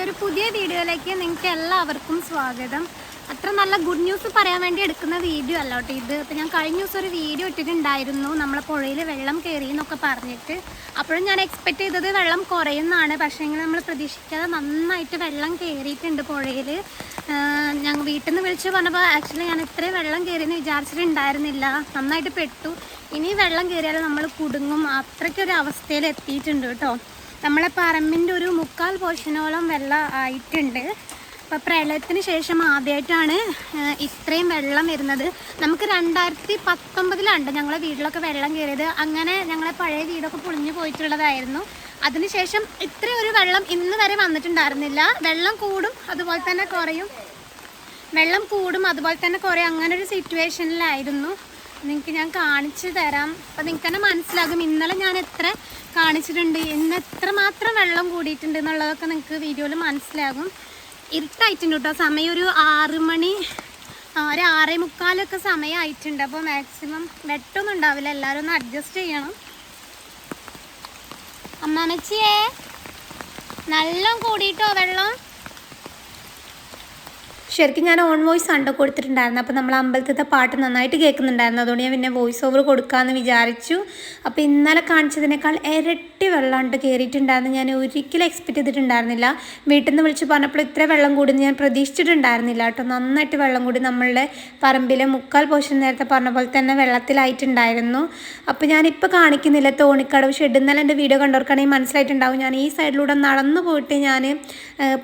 എന്റെ ഒരു പുതിയ വീഡിയോയിലേക്ക് നിങ്ങൾക്ക് എല്ലാവർക്കും സ്വാഗതം. അത്ര നല്ല ഗുഡ് ന്യൂസ് പറയാൻ വേണ്ടി എടുക്കുന്ന വീഡിയോ അല്ല കേട്ടോ ഇത്. അപ്പോൾ ഞാൻ കഴിഞ്ഞ ദിവസം ഒരു വീഡിയോ ഇട്ടിട്ടുണ്ടായിരുന്നു. നമ്മളെ പുഴയിൽ വെള്ളം കയറി എന്നൊക്കെ പറഞ്ഞിട്ട്. അപ്പോഴും ഞാൻ എക്സ്പെക്ട് ചെയ്തത് വെള്ളം കുറയുന്നതാണ്. പക്ഷേ നമ്മൾ പ്രതീക്ഷിക്കാതെ നന്നായിട്ട് വെള്ളം കയറിയിട്ടുണ്ട് പുഴയിൽ. ഞങ്ങൾ വീട്ടിൽ നിന്ന് വിളിച്ച് പറഞ്ഞപ്പോൾ ആക്ച്വലി ഞാൻ ഇത്രയും വെള്ളം കയറിയെന്ന് വിചാരിച്ചിട്ടുണ്ടായിരുന്നില്ല. നന്നായിട്ട് പെട്ടു. ഇനി വെള്ളം കയറിയാൽ നമ്മൾ കുടുങ്ങും. അത്രയ്ക്കൊരു അവസ്ഥയിൽ എത്തിയിട്ടുണ്ട് കേട്ടോ. നമ്മളെ പറമ്പിന്റെ ഒരു മുക്കാൽ പോർഷനോളം വെള്ളം ആയിട്ടുണ്ട്. അപ്പോൾ പ്രളയത്തിന് ശേഷം ആദ്യമായിട്ടാണ് ഇത്രയും വെള്ളം വരുന്നത്. നമുക്ക് രണ്ടായിരത്തി പത്തൊമ്പതിലാണ് ഞങ്ങളെ വീട്ടിലൊക്കെ വെള്ളം കയറിയത്. അങ്ങനെ ഞങ്ങളെ പഴയ വീടൊക്കെ പൊളിഞ്ഞു പോയിട്ടുള്ളതായിരുന്നു. അതിനുശേഷം ഇത്രയും ഒരു വെള്ളം ഇന്ന് വരെ വന്നിട്ടുണ്ടായിരുന്നില്ല. വെള്ളം കൂടും അതുപോലെ തന്നെ കുറയും. വെള്ളം കൂടും അതുപോലെ തന്നെ കുറേ അങ്ങനെ ഒരു സിറ്റുവേഷനിലായിരുന്നു നിങ്ങൾക്ക് ഞാൻ കാണിച്ചു തരാം. അപ്പം നിങ്ങൾക്ക് തന്നെ മനസ്സിലാകും ഇന്നലെ ഞാൻ എത്ര കാണിച്ചിട്ടുണ്ട് ഇന്ന് എത്ര മാത്രം വെള്ളം കൂടിയിട്ടുണ്ട് എന്നുള്ളതൊക്കെ നിങ്ങൾക്ക് വീഡിയോയിൽ മനസ്സിലാകും. ഇരുട്ടായിട്ടുണ്ട് കേട്ടോ. സമയം ഒരു ആറ് മണി ഒരു ആറേ മുക്കാലൊക്കെ സമയമായിട്ടുണ്ട് അപ്പോൾ മാക്സിമം വെട്ടൊന്നും ഉണ്ടാവില്ല. എല്ലാവരും ഒന്ന് അഡ്ജസ്റ്റ് ചെയ്യണം. അമ്മാമച്ചിയേ നല്ല കൂടിയിട്ടോ വെള്ളം? ശരിക്കും ഞാൻ ഓൺ വോയിസ് ആണ്ടോ കൊടുത്തിട്ടുണ്ടായിരുന്നു. അപ്പോൾ നമ്മൾ അമ്പലത്തിലത്തെ പാട്ട് നന്നായിട്ട് കേൾക്കുന്നുണ്ടായിരുന്നു. അതുകൊണ്ട് ഞാൻ പിന്നെ വോയിസ് ഓവർ കൊടുക്കാമെന്ന് വിചാരിച്ചു. അപ്പോൾ ഇന്നലെ കാണിച്ചതിനേക്കാൾ ഇരട്ടി വെള്ളമുണ്ട് കയറിയിട്ടുണ്ടായിരുന്നു ഞാൻ ഒരിക്കലും എക്സ്പെക്ട് ചെയ്തിട്ടുണ്ടായിരുന്നില്ല. വീട്ടിൽ നിന്ന് വിളിച്ച് പറഞ്ഞപ്പോൾ ഇത്ര വെള്ളം കൂടുന്നു ഞാൻ പ്രതീക്ഷിച്ചിട്ടുണ്ടായിരുന്നില്ല കേട്ടോ. നന്നായിട്ട് വെള്ളം കൂടി നമ്മളുടെ പറമ്പിലെ മുക്കാൽ പോഷൻ നേരത്തെ പറഞ്ഞ പോലെ തന്നെ വെള്ളത്തിലായിട്ടുണ്ടായിരുന്നു. അപ്പോൾ ഞാനിപ്പോൾ കാണിക്കുന്നില്ല. തോണിക്കടവ് ഷെഡ് ഇന്നലെ എന്റെ വീഡിയോ കണ്ടവർക്കാണെങ്കിൽ മനസ്സിലായിട്ടുണ്ടാവും. ഞാൻ ഈ സൈഡിലൂടെ നടന്നു പോയിട്ട് ഞാൻ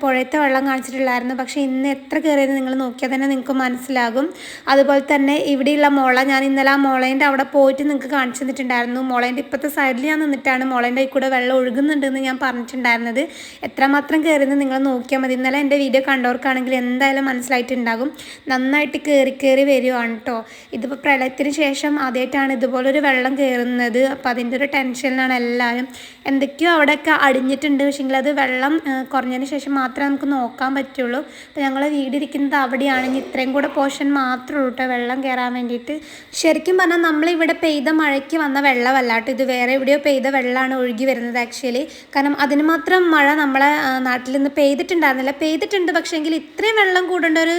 പുഴയത്തെ വെള്ളം കാണിച്ചിട്ടുള്ളായിരുന്നു. പക്ഷേ ഇന്ന് എത്ര കയറിയത് നിങ്ങൾ നോക്കിയാൽ തന്നെ നിങ്ങൾക്ക് മനസ്സിലാകും. അതുപോലെ തന്നെ ഇവിടെയുള്ള മുള ഞാൻ ഇന്നലെ ആ മുളേന്റെ അവിടെ പോയിട്ട് നിങ്ങൾക്ക് കാണിച്ചു തന്നിട്ടുണ്ടായിരുന്നു. മുളേന്റെ ഇപ്പോഴത്തെ സൈഡിൽ ഞാൻ നിന്നിട്ടാണ് മുളേന്റെ കൂടെ വെള്ളം ഒഴുകുന്നുണ്ടെന്ന് ഞാൻ പറഞ്ഞിട്ടുണ്ടായിരുന്നത്. എത്രമാത്രം കയറിയെന്ന് നിങ്ങൾ നോക്കിയാൽ മതി. ഇന്നലെ എന്റെ വീഡിയോ കണ്ടവർക്കാണെങ്കിൽ എന്തായാലും മനസ്സിലായിട്ടുണ്ടാകും. നന്നായിട്ട് കയറി കയറി വരുവാണ് കേട്ടോ ഇതിപ്പോൾ പ്രളയത്തിന് ശേഷം ആദ്യമായിട്ടാണ് ഇതുപോലൊരു വെള്ളം കയറുന്നത് അപ്പോൾ അതിന്റെ ഒരു ടെൻഷനിലാണ് എല്ലാവരും. എന്തൊക്കെയോ അവിടെയൊക്കെ അടിഞ്ഞിട്ടുണ്ട്. പക്ഷേങ്കിൽ അത് വെള്ളം കുറഞ്ഞതിന് ശേഷം മാത്രമേ നമുക്ക് നോക്കാൻ പറ്റുള്ളൂ. അപ്പോൾ ഞങ്ങൾ വീടിരിക്കുന്നത് അവിടെയാണെങ്കിൽ ഇത്രയും കൂടെ പോർഷൻ മാത്രമേ കേട്ടോ വെള്ളം കയറാൻ വേണ്ടിയിട്ട്. ശരിക്കും പറഞ്ഞാൽ നമ്മളിവിടെ പെയ്ത മഴയ്ക്ക് വന്ന വെള്ളമല്ല കേട്ടോ ഇത് വേറെ എവിടെയോ പെയ്ത വെള്ളമാണ് ഒഴുകി വരുന്നത് ആക്ച്വലി കാരണം അതിന് മാത്രം മഴ നമ്മളെ നാട്ടിൽ നിന്ന് പെയ്തിട്ടുണ്ടായിരുന്നില്ല. പെയ്തിട്ടുണ്ട് പക്ഷേങ്കിൽ ഇത്രയും വെള്ളം കൂടേണ്ട ഒരു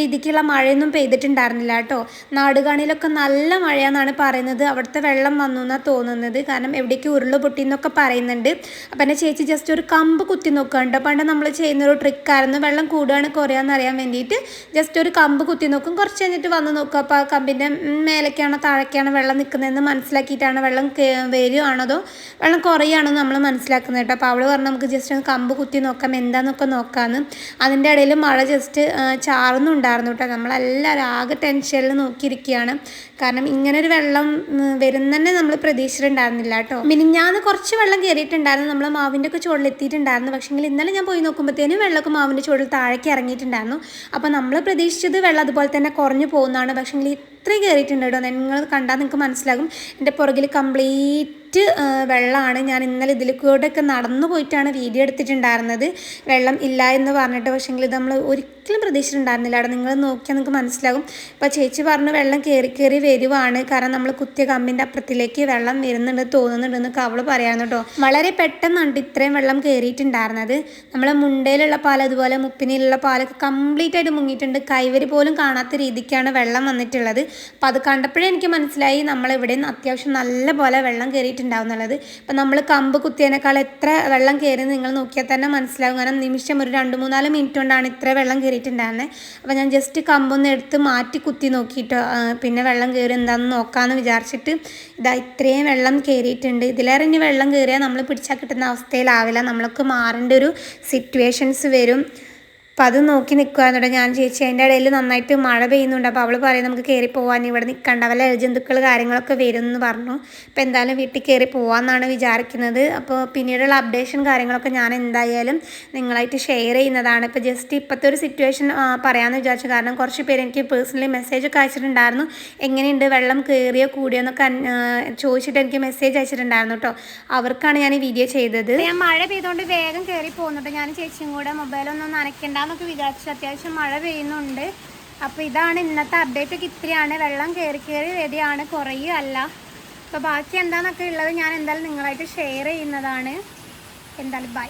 രീതിക്കുള്ള മഴയൊന്നും പെയ്തിട്ടുണ്ടായിരുന്നില്ല കേട്ടോ നാടുകാണിയിലൊക്കെ നല്ല മഴയാണെന്നാണ് പറയുന്നത്. അവിടുത്തെ വെള്ളം വന്നു എന്നാണ് തോന്നുന്നത്. കാരണം എവിടേക്ക് ഉരുൾ പൊട്ടി എന്നൊക്കെ പറയുന്നുണ്ട്. അപ്പം എന്റെ ചേച്ചി ജസ്റ്റ് ഒരു കമ്പ് കുത്തി നോക്കുന്നുണ്ട് പണ്ട് നമ്മൾ ചെയ്യുന്നൊരു ട്രിക്കായിരുന്നു വെള്ളം കൂടുകയാണ് കുറയാന്ന് അറിയാൻ വേണ്ടിയിട്ട് ജസ്റ്റ് ഒരു കമ്പ് കുത്തി നോക്കും. കുറച്ച് കഴിഞ്ഞിട്ട് വന്ന് നോക്കും. അപ്പോൾ ആ കമ്പിന്റെ മേലേക്കാണോ താഴേക്കാണോ വെള്ളം നിൽക്കുന്നതെന്ന് മനസ്സിലാക്കിയിട്ടാണ് വെള്ളം വരുവാണതോ വെള്ളം കുറയുകയാണോ നമ്മൾ മനസ്സിലാക്കുന്നത് കേട്ടോ. അപ്പോൾ അവൾ പറഞ്ഞാൽ നമുക്ക് ജസ്റ്റ് ഒന്ന് കമ്പ് കുത്തി നോക്കാം. എന്താണെന്നൊക്കെ നോക്കാമെന്ന് അതിന്റെ ഇടയിൽ മഴ ജസ്റ്റ് ചാറുന്നുണ്ടായിരുന്നു കേട്ടോ. നമ്മളെല്ലാവരും ആകെ ടെൻഷനിൽ നോക്കിയിരിക്കുകയാണ്. കാരണം ഇങ്ങനൊരു വെള്ളം ഉം, വരുന്നതന്നെ നമ്മൾ പ്രതീക്ഷിച്ചിട്ടുണ്ടായിരുന്നില്ല കേട്ടോ. മിനിഞ്ഞാന്ന് കുറച്ച് വെള്ളം കയറിയിട്ടുണ്ടായിരുന്നു. നമ്മൾ മാവിന്റെ ഒക്കെ ചുവടിലെത്തിയിട്ടുണ്ടായിരുന്നു പക്ഷേങ്കിൽ ഇന്നലെ ഞാൻ പോയി നോക്കുമ്പോഴത്തേനും വെള്ളമൊക്കെ മാവിന്റെ ചുവടിൽ താഴേക്ക് ഇറങ്ങിയിട്ടുണ്ടായിരുന്നു. അപ്പോൾ നമ്മൾ പ്രതീക്ഷിച്ചത് വെള്ളം അതുപോലെ തന്നെ കുറഞ്ഞു പോകുന്നതാണ്. പക്ഷേങ്കിൽ ഇത്രയും കയറിയിട്ടുണ്ട് കേട്ടോ. നിങ്ങൾ കണ്ടാൽ നിങ്ങൾക്ക് മനസ്സിലാകും. എന്റെ പുറകിൽ കംപ്ലീറ്റ് വെള്ളമാണ്. ഞാൻ ഇന്നലെ ഇതിൽ കൂടെ ഒക്കെ നടന്നു പോയിട്ടാണ് വീഡിയോ എടുത്തിട്ടുണ്ടായിരുന്നത്. വെള്ളം ഇല്ല എന്ന് പറഞ്ഞിട്ട് പക്ഷേ ഇത് നമ്മൾ ഒരിക്കലും പ്രതീക്ഷിച്ചിട്ടുണ്ടായിരുന്നില്ല. അവിടെ നിങ്ങൾ നോക്കിയാൽ നിങ്ങൾക്ക് മനസ്സിലാകും. ഇപ്പോൾ ചേച്ചി പറഞ്ഞു വെള്ളം കയറി കയറി വരുവാണ്. കാരണം നമ്മൾ കുത്തിയ കമ്പിന്റെ അപ്പുറത്തിലേക്ക് വെള്ളം വരുന്നുണ്ട് തോന്നുന്നുണ്ടെന്ന് അവൾ പറയാമെന്ന് കേട്ടോ. വളരെ പെട്ടെന്നാണ് ഇത്രയും വെള്ളം കയറിയിട്ടുണ്ടായിരുന്നത് നമ്മളെ മുണ്ടയിലുള്ള പാൽ അതുപോലെ മുപ്പിനിലുള്ള പാലൊക്കെ കംപ്ലീറ്റ് ആയിട്ട് മുങ്ങിയിട്ടുണ്ട്. കൈവരി പോലും കാണാത്ത രീതിക്കാണ് വെള്ളം വന്നിട്ടുള്ളത്. അപ്പോൾ അത് കണ്ടപ്പോഴേ എനിക്ക് മനസ്സിലായി നമ്മളിവിടെ നിന്ന് അത്യാവശ്യം നല്ല പോലെ വെള്ളം കയറിയിട്ടുണ്ടാവും എന്നുള്ളത്. ഇപ്പം നമ്മൾ കമ്പ് കുത്തിയതിനേക്കാൾ എത്ര വെള്ളം കയറി നിങ്ങൾ നോക്കിയാൽ തന്നെ മനസ്സിലാവും. കാരണം നിമിഷം ഒരു രണ്ട് മൂന്നാൽ മിനിറ്റ് കൊണ്ടാണ് ഇത്ര വെള്ളം കയറിയിട്ടുണ്ടായിരുന്നത് അപ്പോൾ ഞാൻ ജസ്റ്റ് കമ്പൊന്ന് എടുത്ത് മാറ്റി കുത്തി നോക്കിയിട്ട് പിന്നെ വെള്ളം കയറി എന്താണെന്ന് നോക്കാമെന്ന് വിചാരിച്ചിട്ട് ഇതാ ഇത്രയും വെള്ളം കയറിയിട്ടുണ്ട് ഇതിലേറെ ഇനി വെള്ളം കയറിയാൽ നമ്മൾ പിടിച്ചാൽ കിട്ടുന്ന അവസ്ഥയിലാവില്ല. നമ്മളൊക്കെ മാറേണ്ട ഒരു സിറ്റുവേഷൻസ് വരും. അപ്പം അത് നോക്കി നിൽക്കുകയായിരുന്നു ഞാൻ ചേച്ചി അതിന്റെ ഇടയിൽ നന്നായിട്ട് മഴ പെയ്യുന്നുണ്ട്. അപ്പോൾ അവൾ പറയും നമുക്ക് കയറി പോകാൻ ഇവിടെ നിൽക്കണ്ട വല്ല ജന്തുക്കൾ കാര്യങ്ങളൊക്കെ വരും എന്ന് പറഞ്ഞു. അപ്പോൾ എന്തായാലും വീട്ടിൽ കയറി പോകാമെന്നാണ് വിചാരിക്കുന്നത്. അപ്പോൾ പിന്നീടുള്ള അപ്ഡേഷൻ കാര്യങ്ങളൊക്കെ ഞാൻ എന്തായാലും നിങ്ങളായിട്ട് ഷെയർ ചെയ്യുന്നതാണ്. ഇപ്പോൾ ജസ്റ്റ് ഇപ്പോഴത്തെ ഒരു സിറ്റുവേഷൻ പറയാമെന്ന് വിചാരിച്ചു. കാരണം കുറച്ച് പേര് എനിക്ക് പേഴ്സണലി മെസ്സേജ് ഒക്കെ അയച്ചിട്ടുണ്ടായിരുന്നു. എങ്ങനെയുണ്ട്? വെള്ളം കയറിയോ കൂടിയോ എന്നൊക്കെ ചോദിച്ചിട്ട് എനിക്ക് മെസ്സേജ് അയച്ചിട്ടുണ്ടായിരുന്നു കേട്ടോ അവർക്കാണ് ഞാൻ ഈ വീഡിയോ ചെയ്തത്. ഞാൻ മഴ പെയ്തുകൊണ്ട് വേഗം കയറി പോകുന്നുണ്ട് ഞാൻ ചേച്ചിയും കൂടെ മൊബൈലൊന്നും നനയ്ക്കണ്ടെന്നൊക്കെ വിചാരിച്ചു. അത്യാവശ്യം മഴ പെയ്യുന്നുണ്ട്. അപ്പോൾ ഇതാണ് ഇന്നത്തെ അപ്ഡേറ്റ് ഒക്കെ ഇത്രയാണ്. വെള്ളം കയറി കയറി വരികയാണ് കുറയുകയല്ല അപ്പോൾ ബാക്കി എന്താണെന്നൊക്കെ ഉള്ളത് ഞാൻ എന്തായാലും നിങ്ങളായിട്ട് ഷെയർ ചെയ്യുന്നതാണ്. എന്തായാലും ബൈ